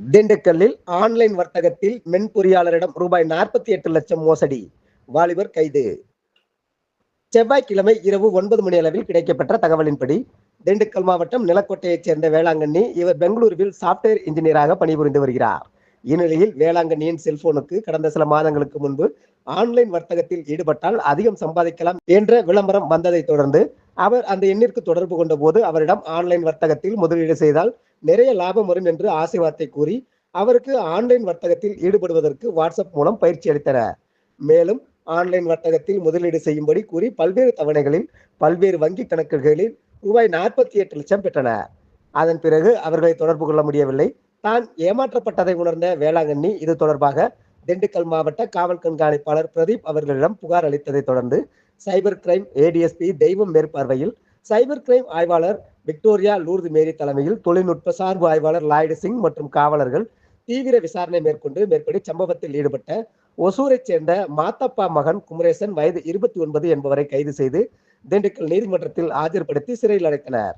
திண்டுக்கல்லில் ஆன்லைன் வர்த்தகத்தில் மென்பொறியாளரிடம் ரூபாய் நாற்பத்தி எட்டு லட்சம் மோசடி. வாலிபர் கைது. செவ்வாய்க்கிழமை இரவு ஒன்பது மணி அளவில் கிடைக்கப்பெற்ற தகவலின்படி திண்டுக்கல் மாவட்டம் நிலக்கோட்டையைச் சேர்ந்த வேளாங்கண்ணி இவர் பெங்களூருவில் சாப்ட்வேர் இன்ஜினியராக பணிபுரிந்து வருகிறார். இந்நிலையில் வேளாங்கண்ணியின் செல்போனுக்கு கடந்த சில மாதங்களுக்கு முன்பு ஆன்லைன் வர்த்தகத்தில் ஈடுபட்டால் அதிகம் சம்பாதிக்கலாம் என்ற விளம்பரம் வந்ததை தொடர்ந்து அவர் அந்த எண்ணிற்கு தொடர்பு கொண்ட போது அவரிடம் ஆன்லைன் வர்த்தகத்தில் முதலீடு செய்தால் நிறைய லாபம் வரும் என்று ஆசை வார்த்தை கூறி அவருக்கு ஆன்லைன் வர்த்தகத்தில் ஈடுபடுவதற்கு வாட்ஸ்அப் மூலம் பயிற்சி அளித்தனர். மேலும் ஆன்லைன் வர்த்தகத்தில் முதலீடு செய்யும்படி கூறி பல்வேறு தவணைகளில் பல்வேறு வங்கி கணக்குகளில் ரூபாய் நாற்பத்தி எட்டு லட்சம் பெற்றனர். அதன் பிறகு அவர்களை தொடர்பு கொள்ள முடியவில்லை. தான் ஏமாற்றப்பட்டதை உணர்ந்த வேளாங்கண்ணி இது தொடர்பாக திண்டுக்கல் மாவட்ட காவல் கண்காணிப்பாளர் பிரதீப் அவர்களிடம் புகார் அளித்ததை தொடர்ந்து சைபர் கிரைம் ஏடிஎஸ்பி தெய்வம் மேற்பார்வையில் சைபர் கிரைம் ஆய்வாளர் விக்டோரியா லூர்து மேரி தலைமையில் தொழில்நுட்ப சார்பு ஆய்வாளர் லாய்டு சிங் மற்றும் காவலர்கள் தீவிர விசாரணை மேற்கொண்டு மேற்படி சம்பவத்தில் ஈடுபட்ட ஒசூரைச் சேர்ந்த மாத்தப்பா மகன் குமரேசன் வயது இருபத்தி ஒன்பது என்பவரை கைது செய்து திண்டுக்கல் நீதிமன்றத்தில் ஆஜர்படுத்தி சிறையில் அடைத்தனர்.